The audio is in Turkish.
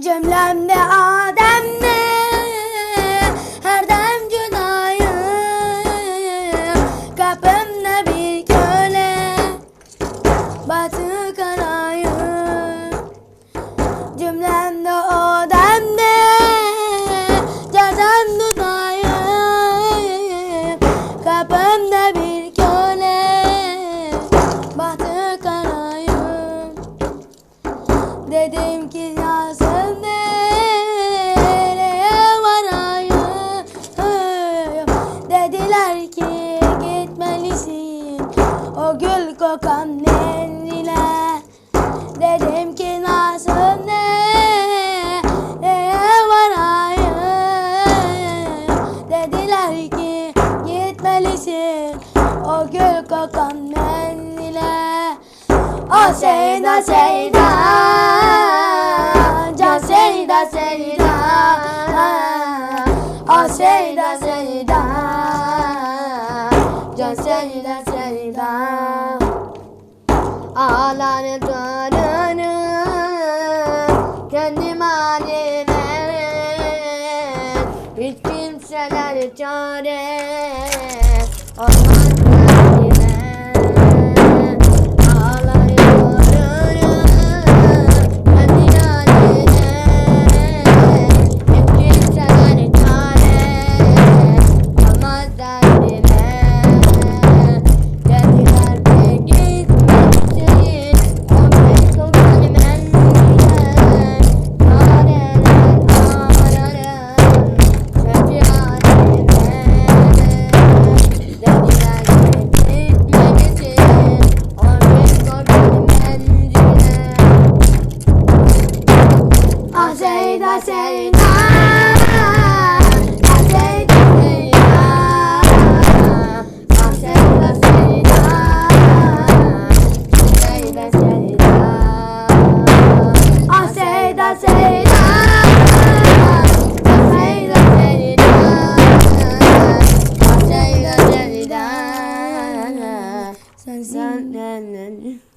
Cümlemde Adem'le her dem cüdayım Kapımda bir köle batı karayım Cümlemde Adem'le cerden dudayım Kapımda bir köle batı karayım Dedim ki kokan nenile Dedim ki nasıl nereye varayım. Dediler ki gitmelisin o gül kokan nenile o Seyda Seyda Can Seyda Seyda O Seyda Seyda Can Seyda Seyda Darını Kendim halime Hiç kimseler çare Olmaz Sen sen sen sen.